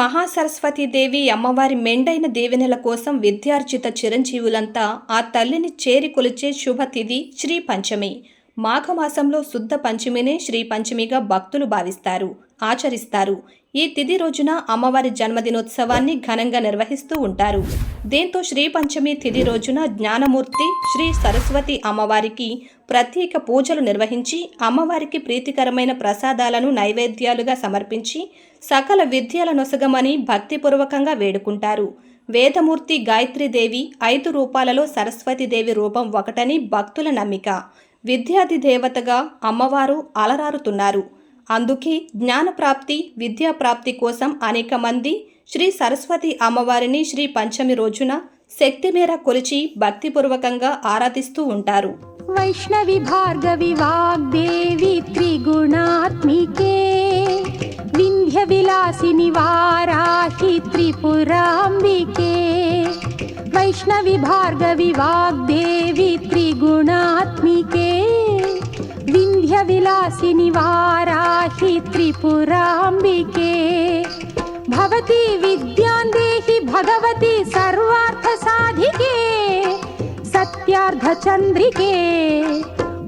మహాసరస్వతీదేవి అమ్మవారి మెండైన దీవెనల కోసం విద్యార్జిత చిరంజీవులంతా ఆ తల్లిని చేరి కొలిచే శుభతిథి శ్రీ పంచమి. మాఘమాసంలో శుద్ధ పంచమినే శ్రీ పంచమిగా భక్తులు భావిస్తారు ఆచరిస్తారు. ఈ తిథి రోజున అమ్మవారి జన్మదినోత్సవాన్ని ఘనంగా నిర్వహిస్తూ ఉంటారు. దీంతో శ్రీ పంచమి తిథి రోజున జ్ఞానమూర్తి శ్రీ సరస్వతి అమ్మవారికి ప్రత్యేక పూజలు నిర్వహించి అమ్మవారికి ప్రీతికరమైన ప్రసాదాలను నైవేద్యాలుగా సమర్పించి సకల విద్యల నొసగమని భక్తిపూర్వకంగా వేడుకుంటారు. వేదమూర్తి గాయత్రీదేవి ఐదు రూపాలలో సరస్వతీదేవి రూపం ఒకటని భక్తుల నమ్మిక. విద్యాది దేవతగా అమ్మవారు అలరారుతున్నారు. అందుకే జ్ఞానప్రాప్తి విద్యాప్రాప్తి కోసం అనేక మంది శ్రీ సరస్వతి అమ్మవారిని శ్రీ పంచమి రోజున శక్తి మేర కొలిచి భక్తిపూర్వకంగా ఆరాధిస్తూ ఉంటారు. వైష్ణవి భార్గవి వాగ్దేవి త్రిగుణాత్మికే వింధ్య విలాసిని వారాహి త్రిపురాంబికే. వైష్ణవి భార్గవి వాగ్దేవి త్రిగుణాత్మికే विन्ध्यविलासिनि वाराहि त्रिपुराम्बिके। भवती विद्यां देहि भगवती सर्वार्थसाधिके सत्यार्धचन्द्रिके।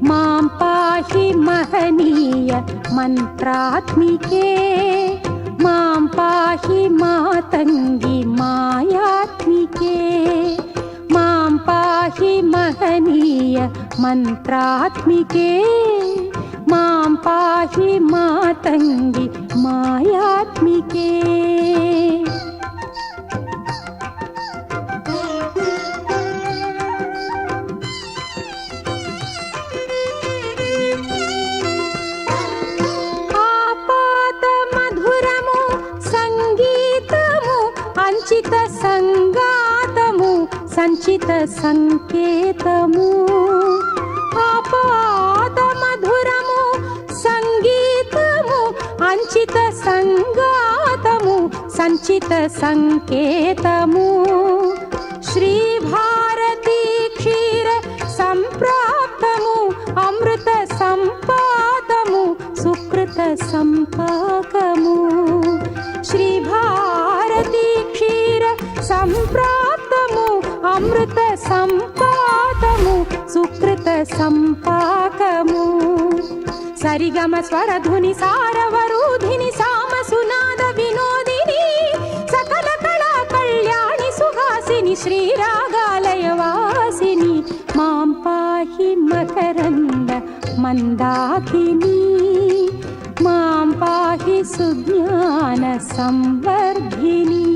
मां पाहि महनीय मन्त्रात्मिके। मां पाहि मातङ्गि मायात्मिके मां पाहि महनीय मन्त्रात्मिके मां पाहि मातङ्गि मायात्मिके आपातमधुरमु सङ्गीतमु अञ्चितसङ्ग సంచిత సంకేతము ఆపాద మధురము సంగీతము అంచిత సంగాతము సంచిత సంకేతము. శ్రీభా సుకృత సంపాకము. సరిగమ స్వరధుని సారవరూధిని సామ సునాద వినోదిని సకల కళా కళ్యాణి సుహాసిని శ్రీరాగాలయ వాసిని మాం పాహి మకరంద మందాకిని మాం పాహి సుజ్ఞాన సంవర్ధిని.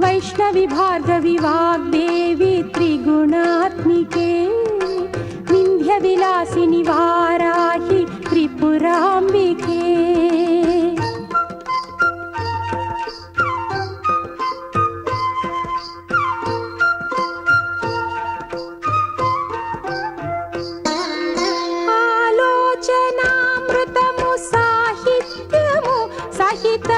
వైష్ణవి భార్గవి వాగ్దేవి త్రిగుణాత్మికే వింధ్య విలాసిని వారాహి త్రిపురాంబికే. ఆలోచనామృతము సాహిత్యము సహిత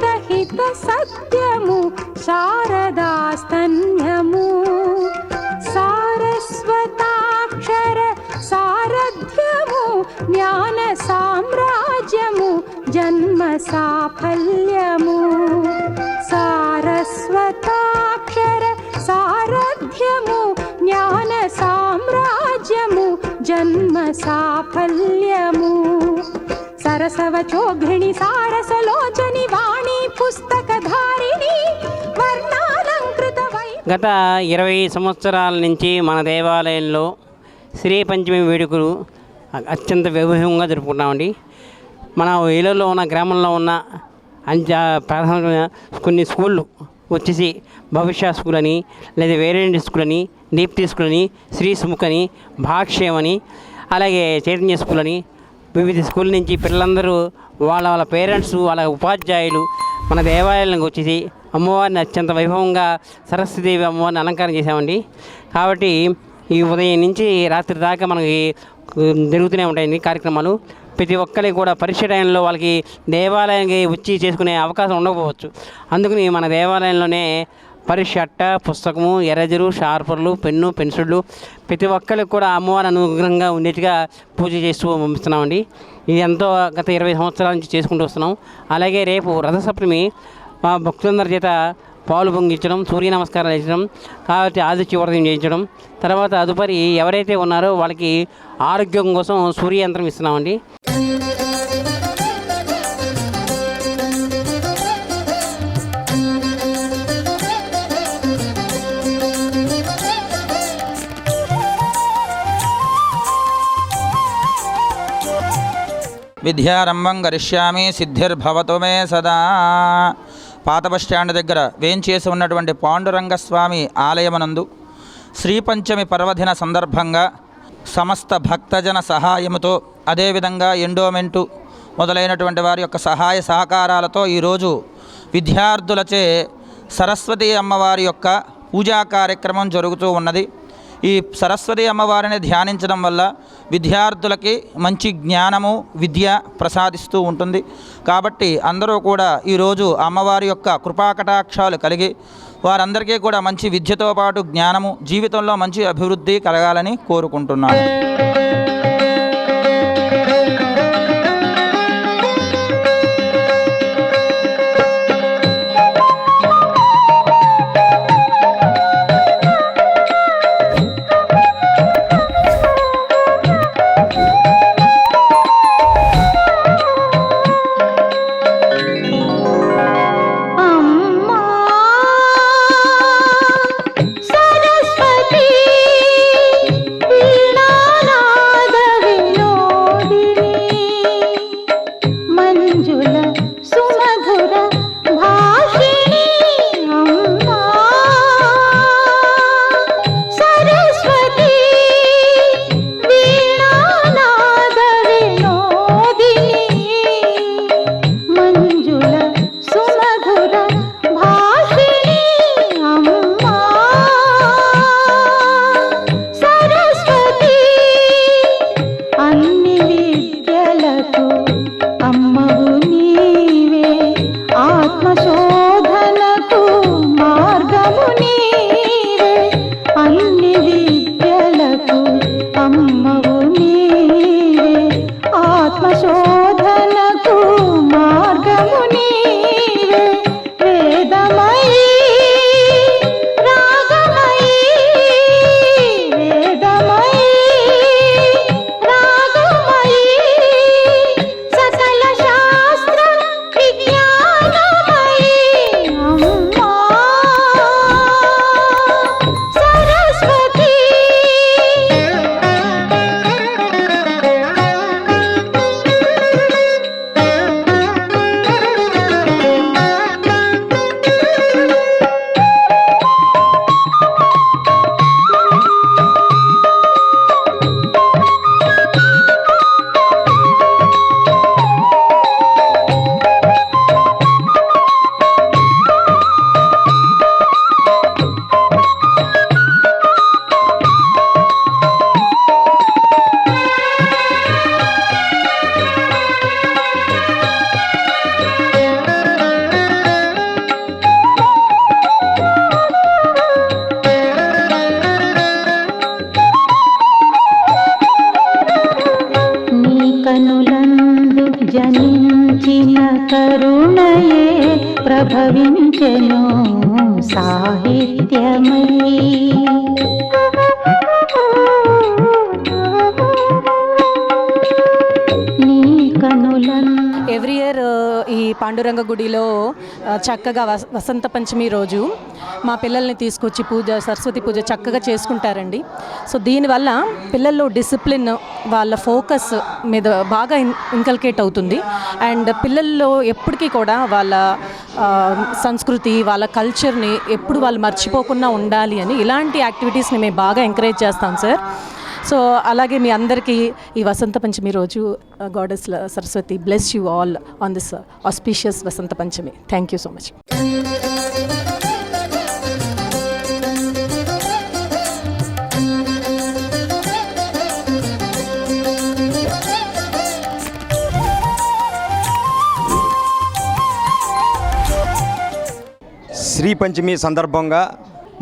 हितसत्यमु शारदास्तन्यमु। सारस्वताक्षर सारथ्यमु ज्ञानसाम्राज्यमु जन्म साफल्यमु। सारस्वताक्षर सारथ्यमु ज्ञानसाम्राज्यमु जन्म साफल्यमु। సామ్రాజ్యము సారసలోచని వాణి పుస్తకధారిణి వర్ణాలంకృత గత ఇరవై సంవత్సరాల నుంచి మన దేవాలయంలో శ్రీ పంచమి వేడుకలు అత్యంత వైభవంగా జరుపుకుంటామండి. మన ఇళ్ళలో ఉన్న గ్రామంలో ఉన్న అంచ ప్రాథమిక కొన్ని స్కూళ్ళు వచ్చేసి భవిష్య స్కూల్ అని లేదా వేరేంటి స్కూల్ అని దీప్తి స్కూల్ అని శ్రీ సుముఖ్ అని భాష్యం అని అలాగే చైతన్య స్కూల్ అని వివిధ స్కూల్ నుంచి పిల్లలందరూ వాళ్ళ వాళ్ళ పేరెంట్స్ వాళ్ళ ఉపాధ్యాయులు మన దేవాలయాలకు వచ్చేసి అమ్మవారిని అత్యంత వైభవంగా సరస్వతీదేవి అమ్మవారిని అలంకారం చేశామండి. కాబట్టి ఈ ఉదయం నుంచి రాత్రి దాకా మనకి జరుగుతూనే ఉంటాయండి కార్యక్రమాలు. ప్రతి ఒక్కరికి కూడా పరీక్ష టైంలో వాళ్ళకి దేవాలయానికి వచ్చి చేసుకునే అవకాశం ఉండకపోవచ్చు. అందుకని మన దేవాలయంలోనే పరీక్ష షట్ట పుస్తకము ఎరేజరు షార్పర్లు పెన్ను పెన్సిళ్ళు ప్రతి ఒక్కరికి కూడా అమ్మవారి అనుగ్రహంగా ఉండేట్టుగా పూజ చేస్తూ పంపిస్తున్నామండి. ఇది ఎంతో గత ఇరవై సంవత్సరాల నుంచి చేసుకుంటూ వస్తున్నాం. అలాగే రేపు రథసప్తమి మా భక్తులందరి చేత పాలు పొంగించడం సూర్య నమస్కారం చేయించడం కాబట్టి ఆదిత్య వ్రతం చేయించడం తర్వాత తదుపరి ఎవరైతే ఉన్నారో వాళ్ళకి ఆరోగ్యం కోసం సూర్య యంత్రం ఇస్తున్నామండి. విద్యారంభం గరిష్యామి సిద్ధిర్భవతు మే సదా. పాత బస్ స్టాండ్ దగ్గర వేంచేసి ఉన్నటువంటి పాండురంగస్వామి ఆలయమనందు శ్రీపంచమి పర్వదిన సందర్భంగా సమస్త భక్తజన సహాయముతో అదేవిధంగా ఎండోమెంటు మొదలైనటువంటి వారి యొక్క సహాయ సహకారాలతో ఈరోజు విద్యార్థులచే సరస్వతి అమ్మవారి యొక్క పూజా కార్యక్రమం జరుగుతూ ఉన్నది. ఈ సరస్వతి అమ్మవారిని ధ్యానించడం వల్ల విద్యార్థులకి మంచి జ్ఞానము విద్య ప్రసాదిస్తూ ఉంటుంది. కాబట్టి అందరూ కూడా ఈరోజు అమ్మవారి యొక్క కృపాకటాక్షాలు కలిగి వారందరికీ కూడా మంచి విద్యతో పాటు జ్ఞానము జీవితంలో మంచి అభివృద్ధి కలగాలని కోరుకుంటున్నాను. thank you. చక్కగా వస- వసంత పంచమి రోజు మా పిల్లల్ని తీసుకొచ్చి పూజ సరస్వతి పూజ చక్కగా చేసుకుంటారండి. సో దీనివల్ల పిల్లల్లో డిసిప్లిన్ వాళ్ళ ఫోకస్ మీద బాగా ఇంకల్కేట్ ఇన్కల్కేట్ అవుతుంది. అండ్ పిల్లల్లో ఎప్పటికీ కూడా వాళ్ళ సంస్కృతి వాళ్ళ కల్చర్ని ఎప్పుడు వాళ్ళు మర్చిపోకుండా ఉండాలి అని ఇలాంటి యాక్టివిటీస్ని మేము బాగా ఎంకరేజ్ చేస్తాం సార్. సో అలాగే మీ అందరికీ ఈ వసంత పంచమి రోజు uh, goddess Saraswati bless you all on this auspicious Vasanta Panchami. Thank you so much Shri Panchami సందర్భంగా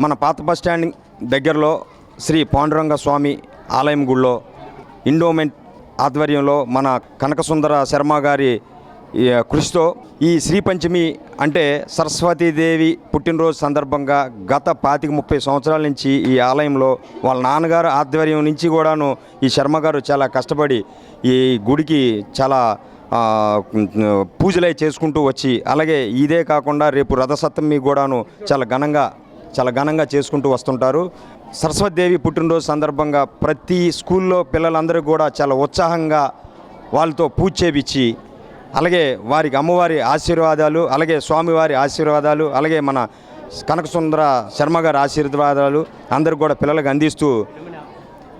మన పాత బస్ స్టాండ్ దగ్గరలో శ్రీ పాండురంగ స్వామి ఆలయం గుళ్ళో ఇండోమెంట్ ఆధ్వర్యంలో మన కనకసుందర శర్మ గారి కృషితో ఈ శ్రీ పంచమి అంటే సరస్వతీదేవి పుట్టినరోజు సందర్భంగా గత పాతిక ముప్పై సంవత్సరాల నుంచి ఈ ఆలయంలో వాళ్ళ నాన్నగారు ఆధ్వర్యం నుంచి కూడాను ఈ శర్మ గారు చాలా కష్టపడి ఈ గుడికి చాలా పూజలై చేసుకుంటూ వచ్చి అలాగే ఇదే కాకుండా రేపు రథసప్తమి కూడాను చాలా ఘనంగా చాలా ఘనంగా చేసుకుంటూ వస్తుంటారు. సరస్వతిదేవి పుట్టినరోజు సందర్భంగా ప్రతి స్కూల్లో పిల్లలందరూ కూడా చాలా ఉత్సాహంగా వాళ్ళతో పూజ చేపించి అలాగే వారికి అమ్మవారి ఆశీర్వాదాలు అలాగే స్వామివారి ఆశీర్వాదాలు అలాగే మన కనకసుందర శర్మ గారి ఆశీర్వాదాలు అందరికి కూడా పిల్లలకు అందిస్తూ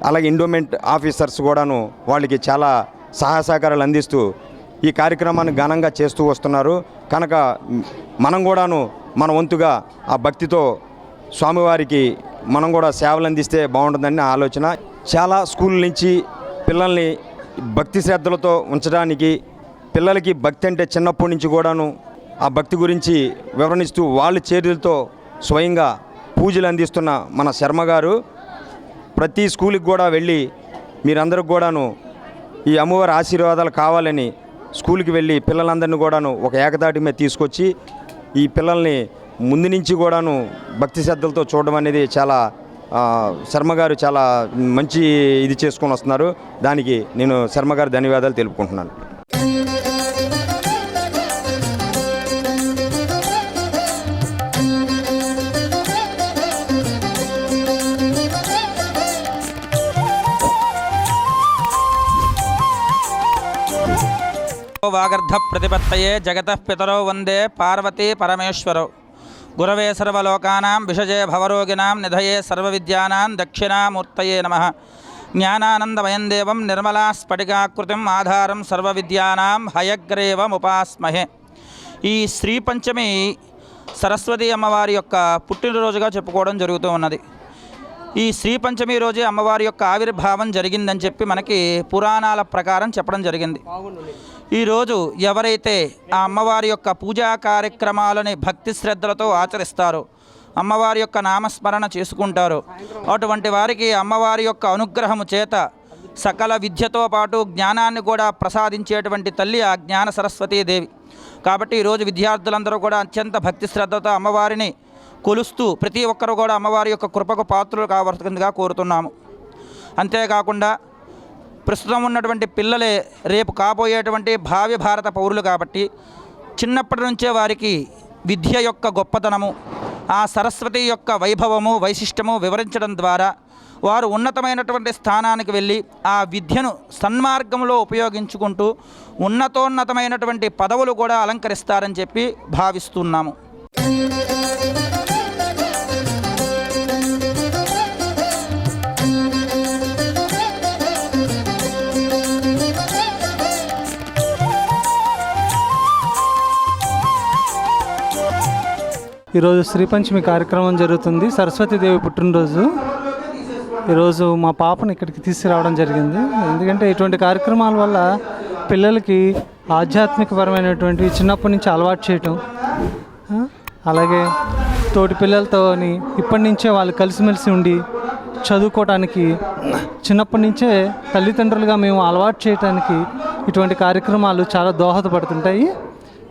అలాగే ఇండోమెంట్ ఆఫీసర్స్ కూడాను వాళ్ళకి చాలా సహాయ సహకారాలు అందిస్తూ ఈ కార్యక్రమాన్ని ఘనంగా చేస్తూ వస్తున్నారు. కనుక మనం కూడాను మన వంతుగా ఆ భక్తితో స్వామివారికి మనం కూడా సేవలు అందిస్తే బాగుంటుందని ఆలోచన. చాలా స్కూల్ నుంచి పిల్లల్ని భక్తి శ్రద్ధలతో ఉంచడానికి పిల్లలకి భక్తి అంటే చిన్నప్పటి నుంచి కూడాను ఆ భక్తి గురించి వివరణిస్తూ వాళ్ళ చేతులతో స్వయంగా పూజలు అందిస్తున్న మన శర్మ గారు. ప్రతి స్కూల్కి కూడా వెళ్ళి మీరందరికి కూడాను ఈ అమ్మవారి ఆశీర్వాదాలు కావాలని స్కూల్కి వెళ్ళి పిల్లలందరినీ కూడాను ఒక ఏకదాటి మీద తీసుకొచ్చి ఈ పిల్లల్ని ముందు నుంచి కూడాను భక్తి శ్రద్ధలతో చూడడం అనేది చాలా శర్మగారు చాలా మంచి ఇది చేసుకొని వస్తున్నారు. దానికి నేను శర్మగారు ధన్యవాదాలు తెలుపుకుంటున్నాను. వాగర్ధ ప్రతిపత్తయే జగత పితరో వందే పార్వతీ పరమేశ్వరో. గురవే సర్వలోకానాం విషజే భవరోగిణాం నిధయే సర్వవిద్యానాం దక్షిణామూర్తయే నమ జ్ఞానానందమయం దేవం నిర్మలా స్ఫటికాకృతిం ఆధారం సర్వవిద్యానాం హయగ్రేవముపాస్మహే ఈ శ్రీ పంచమి సరస్వతి అమ్మవారి యొక్క పుట్టినరోజుగా చెప్పుకోవడం జరుగుతూ ఉన్నది. ఈ శ్రీ పంచమి రోజే అమ్మవారి యొక్క ఆవిర్భావం జరిగిందని చెప్పి మనకి పురాణాల ప్రకారం చెప్పడం జరిగింది. ఈరోజు ఎవరైతే ఆ అమ్మవారి యొక్క పూజా కార్యక్రమాలని భక్తి శ్రద్ధలతో ఆచరిస్తారో అమ్మవారి యొక్క నామస్మరణ చేసుకుంటారో అటువంటి వారికి అమ్మవారి యొక్క అనుగ్రహము చేత సకల విద్యతో పాటు జ్ఞానాన్ని కూడా ప్రసాదించేటువంటి తల్లి ఆ జ్ఞాన సరస్వతీదేవి కాబట్టి ఈరోజు విద్యార్థులందరూ కూడా అత్యంత భక్తి శ్రద్ధతో అమ్మవారిని కొలుస్తూ ప్రతి ఒక్కరు కూడా అమ్మవారి యొక్క కృపకు పాత్రలు కావలసిందిగా కోరుతున్నాము. అంతేకాకుండా ప్రస్తుతం ఉన్నటువంటి పిల్లలే రేపు కాబోయేటువంటి భావి భారత పౌరులు కాబట్టి చిన్నప్పటి నుంచే వారికి విద్య యొక్క గొప్పతనము ఆ సరస్వతి యొక్క వైభవము వైశిష్టము వివరించడం ద్వారా వారు ఉన్నతమైనటువంటి స్థానానికి వెళ్ళి ఆ విద్యను సన్మార్గంలో ఉపయోగించుకుంటూ ఉన్నతోన్నతమైనటువంటి పదవులు కూడా అలంకరిస్తారని చెప్పి భావిస్తున్నాము. ఈరోజు శ్రీ పంచమి కార్యక్రమం జరుగుతుంది. సరస్వతీదేవి పుట్టినరోజు. ఈరోజు మా పాపను ఇక్కడికి తీసుకురావడం జరిగింది. ఎందుకంటే ఇటువంటి కార్యక్రమాల వల్ల పిల్లలకి ఆధ్యాత్మికపరమైనటువంటి చిన్నప్పటి నుంచి అలవాటు చేయటం అలాగే తోటి పిల్లలతోని ఇప్పటి నుంచే వాళ్ళు కలిసిమెలిసి ఉండి చదువుకోవడానికి చిన్నప్పటి నుంచే తల్లిదండ్రులుగా మేము అలవాటు చేయడానికి ఇటువంటి కార్యక్రమాలు చాలా దోహదపడుతుంటాయి.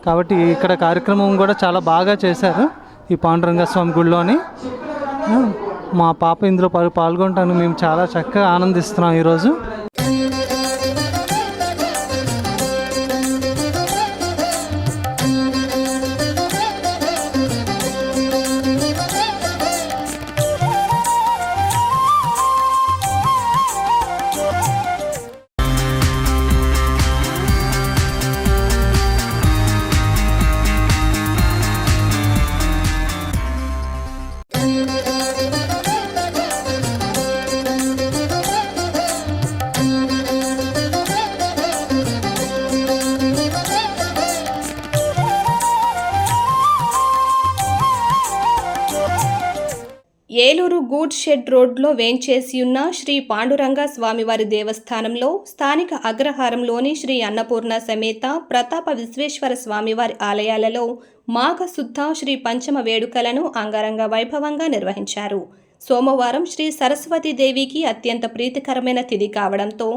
కాబట్టి ఇక్కడ కార్యక్రమం కూడా చాలా బాగా చేశారు. ఈ పాండురంగ స్వామి గుడిలోని మా పాప ఇందులో పాల్- మేము చాలా చక్కగా ఆనందిస్తున్నాం ఈరోజు. షెడ్ రోడ్లో వేంచేసి ఉన్న శ్రీ పాండురంగ స్వామివారి దేవస్థానంలో స్థానిక అగ్రహారంలోని శ్రీ అన్నపూర్ణ సమేత ప్రతాప విశ్వేశ్వర స్వామివారి ఆలయాలలో మాఘశుద్ధ శ్రీ పంచమ వేడుకలను అంగరంగ వైభవంగా నిర్వహించారు. సోమవారం శ్రీ సరస్వతీదేవికి అత్యంత ప్రీతికరమైన తిథి కావడంతో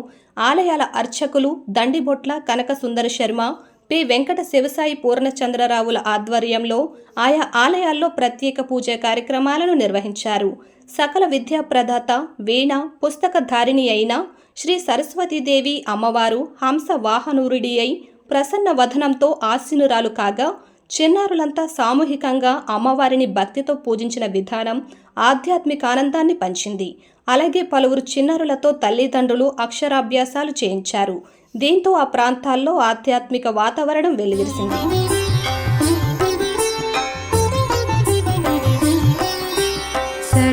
ఆలయాల అర్చకులు దండిబొట్ల కనకసుందర శర్మ పి. వెంకట శివసాయి పూర్ణచంద్రరావుల ఆధ్వర్యంలో ఆయా ఆలయాల్లో ప్రత్యేక పూజ కార్యక్రమాలను నిర్వహించారు. సకల విద్యా ప్రదాత వీణ పుస్తకధారిణి అయిన శ్రీ సరస్వతీదేవి అమ్మవారు హంస వాహనూరుడి అయి ప్రసన్న వదనంతో ఆశీనురాలు కాగా చిన్నారులంతా సామూహికంగా అమ్మవారిని భక్తితో పూజించిన విధానం ఆధ్యాత్మిక ఆనందాన్ని పంచింది. అలాగే పలువురు చిన్నారులతో తల్లిదండ్రులు అక్షరాభ్యాసాలు చేయించారు. దీంతో ఆ ప్రాంతాల్లో ఆధ్యాత్మిక వాతావరణం వెలువరిసింది.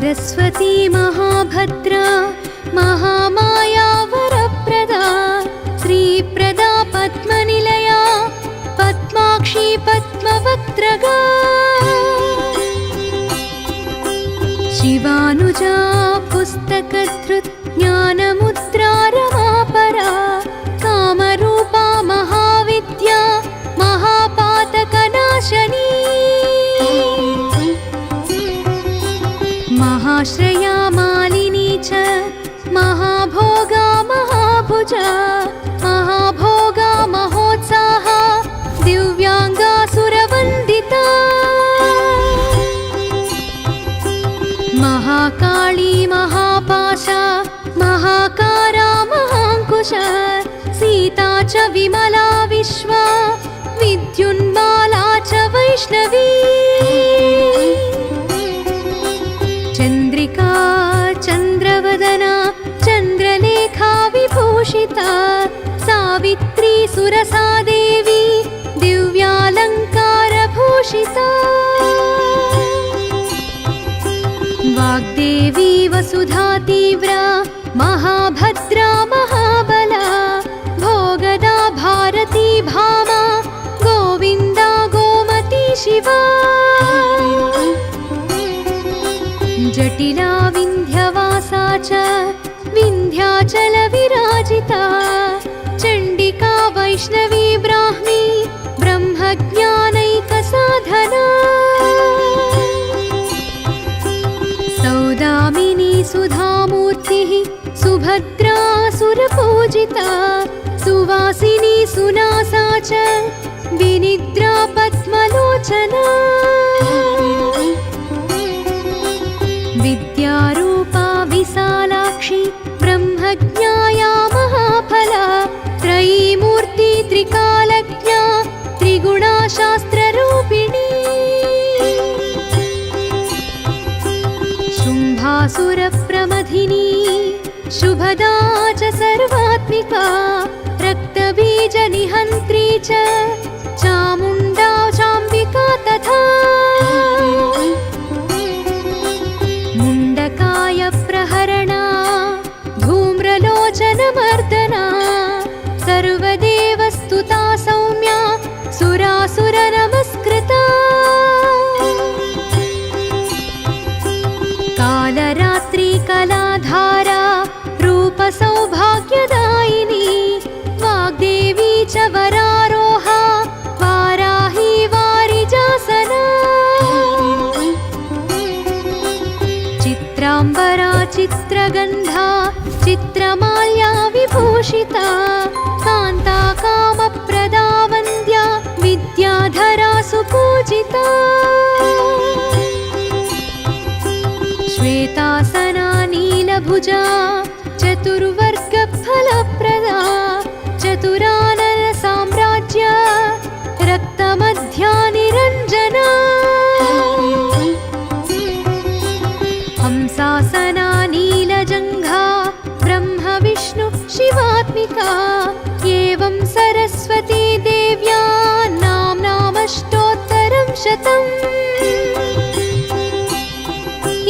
सरस्वती महाभद्रा महामाया वरप्रदा श्रीप्रदा पद्मनिलया पद्माक्षी पद्मवक्त्रगा शिवानुजा पुस्तकधृत् च विमला विश्वा विद्युन्माला च वैष्णवी। चन्द्रिका चन्द्रवदना चन्द्रलेखा विभूषिता सावित्री सुरसा देवी दिव्यालङ्कारभूषिता वाग्देवी वसुधा तीव्रा वैष्णवी ब्राह्मी ब्रह्मज्ञानैकसाधना सौदामिनी सुधामूर्तिः सुभद्रा सुरपूजिता सुवासिनी सुनासा च विनिद्रा पद्मलोचना शुम्भासुरप्रमथिनी शुभदा च सर्वात्मिका रक्तबीजनिहन्त्री च चामुण्डा चाम्बिका तथा मुण्डकाय प्रहरणा धूम्रलोचनमर्दना श्वेतासना नीलभुजा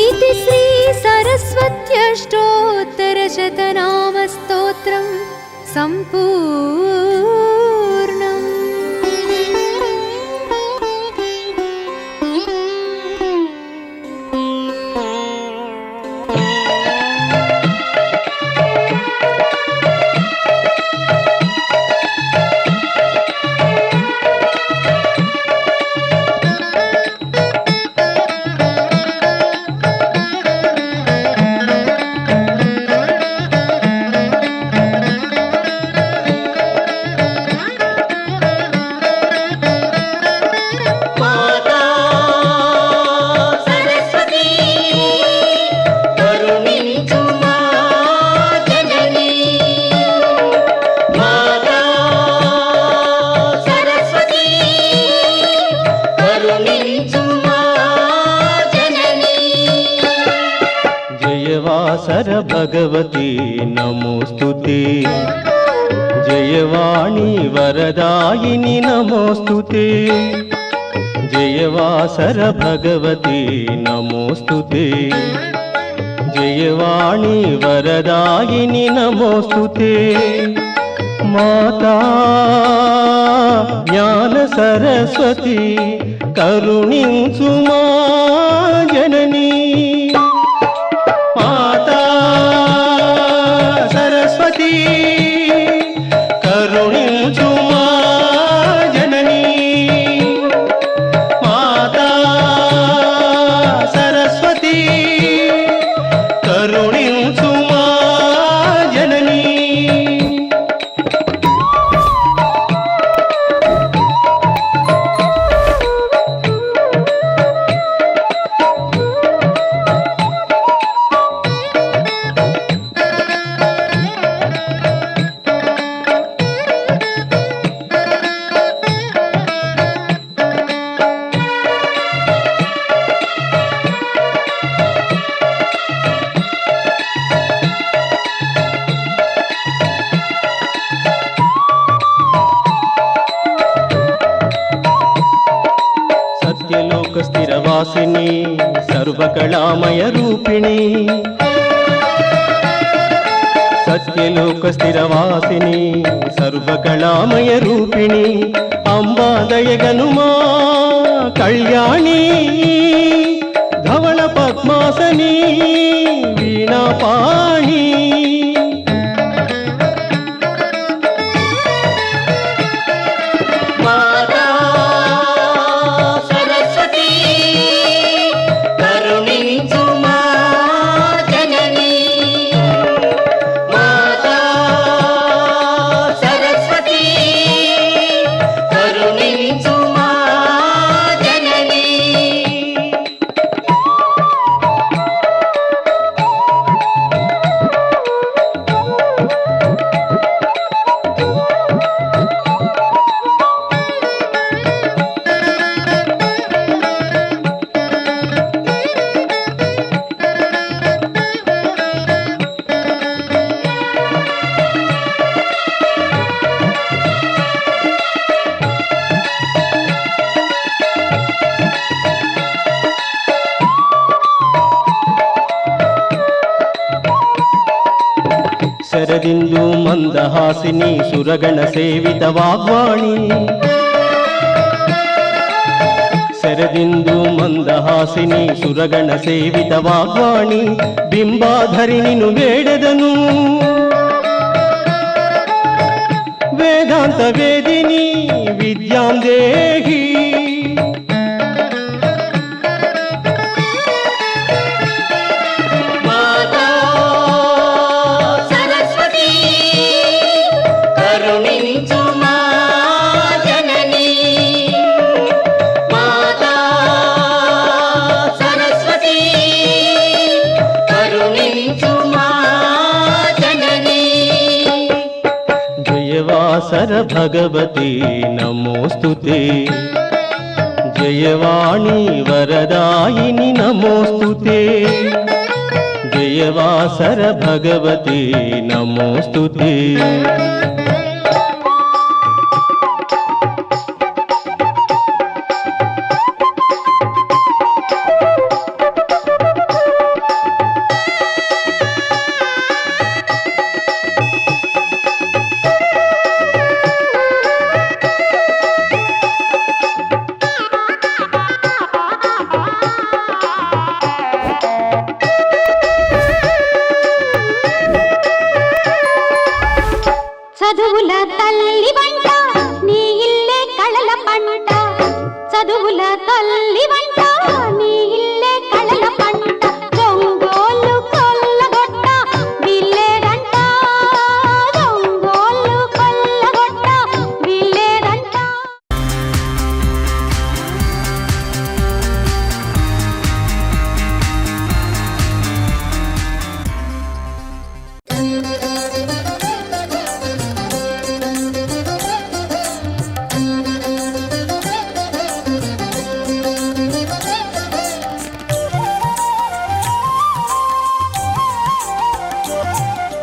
इति श्रीसरस्वत्यष्टोत्तरशतना సర భగవతి నమోస్తు జయవాణి వరదాయిని నమోస్తు మాతా జ్ఞాన సరస్వతి కరుణించుమా జనని కామయ రూపిణి అంబా దయగనుమా కళ్యాణి. ಮಂದಹಾಸಿನಿ ಸುರಗಣ ಸೇವಿತ ವಾಗ್ವಾಣಿ. ಸರದಿಂದು ಮಂದಹಾಸಿನಿ ಸುರಗಣ ಸೇವಿತ ವಾಗ್ವಾಣಿ. ಬಿಂಬಾಧರಿಣಿನು ಬೇಡದನು. ವೇದಾಂತ ವೇದಿನಿ ವಿದ್ಯಾಂ ದೇಹಿ. సర భగవతి నమోస్తుతే. జయవాణి వరదాయిని నమోస్తుతే. జయవాసర భగవతి నమోస్తుతే. చదువుల తల్లి వంట నీ ఇల్లే కళల పంట. చదువుల